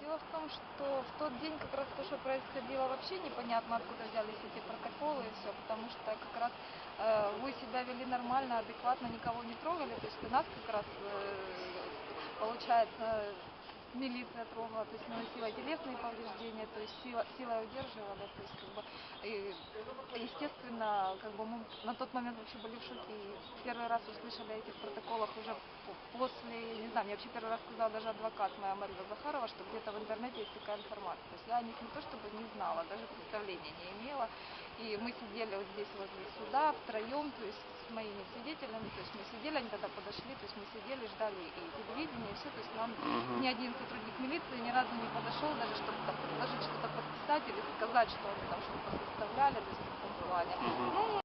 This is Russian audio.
Дело в том, что в тот день как раз то, что происходило, вообще непонятно, откуда взялись эти протоколы и все, потому что как раз э, вы себя вели нормально, адекватно, никого не трогали, то есть и нас как раз, э, получается, милиция трогала, то есть наносила телесные повреждения, то есть сила, силой удерживала, то есть как бы, и, естественно, как бы мы на тот момент вообще были в шоке, и первый раз услышали о этих протоколах уже по- после, не знаю, мне вообще первый раз сказала даже адвокат моя Марина Захарова, что где-то в интернете есть такая информация, то есть я о них не то чтобы не знала, даже представления не имела, и мы сидели вот здесь возле суда втроем, то есть с моими свидетелями, то есть мы сидели, они тогда подошли, то есть мы сидели, ждали и телевидение, и все, то есть нам ни один сотрудник милиции ни разу не подошел, даже чтобы там предложить что-то подписать или сказать, что они там что-то составляли, то есть в таком плане. Ну,